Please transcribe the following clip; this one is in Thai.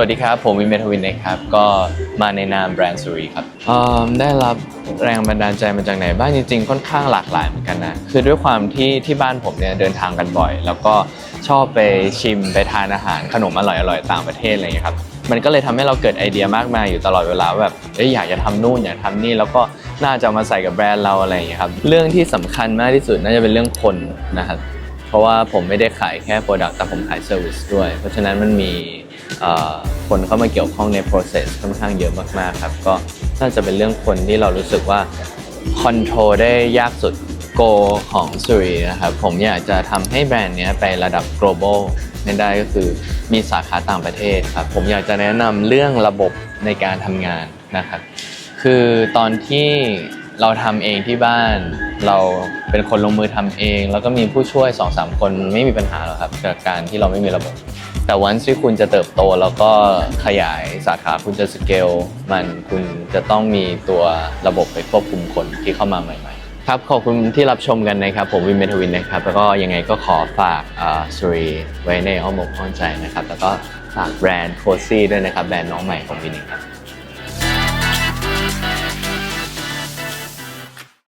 วัสดีครับ ผมวินเมทวินนะครับ ก็มาในนามแบรนด์สุรีครับได้รับแรงบันดาลใจมาจากไหนบ้างจริงๆ ค่อนข้างหลากหลายเหมือนกันนะ คือด้วยความที่ที่บ้านผมเนี่ยเดินทางกันบ่อย แล้วก็ชอบไปชิมไปทานอาหารขนมอร่อยๆต่างประเทศอะไรอย่างเงี้ครับมันก็เลยทำให้เราเกิดไอเดียมากมายอยู่ตลอดเวลาแบบเอ้ยอยากจะทำนู่นอยากทำนี่แล้วก็น่าจะมาใส่กับแบรนด์เราอะไรอย่างเงี้ครับเรื่องที่สำคัญมากที่สุดน่าจะเป็นเรื่องคนนะครับ ราะว่าผมไม่ได้ขายแค่ Product แต่ผมขาย Service ด้วย เพราะฉะนั้นมันมีคนเข้ามาเกี่ยวข้องใน process ค่อนข้างเยอะมากๆครับ ก็น่าจะเป็นเรื่องคนที่เรารู้สึกว่า control ได้ยากสุด Go ของสุรีนะครับ ผมอยากจะทำให้แบรนด์นี้ไประดับ global ได้ก็คือมีสาขาต่างประเทศครับ ผมอยากจะแนะนำเรื่องระบบในการทำงานนะครับ คือตอนที่ เราทำเองที่บ้าน เราเป็นคนลงมือทำเอง แล้วก็มีผู้ช่วย2อสามคนไม่มีปัญหาหรอกครับกับการที่เราไม่มีระบบ แต่วันที่คุณจะเติบโตแล้วก็ขยายสาขาคุณจะสเกลมันคุณจะต้องมีตัวระบบไปควบคุมคนที่เข้ามาใหม่ๆ ครับขอบคุณที่รับชมกันนะครับ ผมวินเมทวินนะครับ แล้วก็ยังไงก็ขอฝากสุรีไว้ในอ้อมอกอ้อมใจนะครับแล้วก็ฝากแบรนด์โคซี่ด้วยนะครับแบรนด์น้องใหม่ของวินเองครับ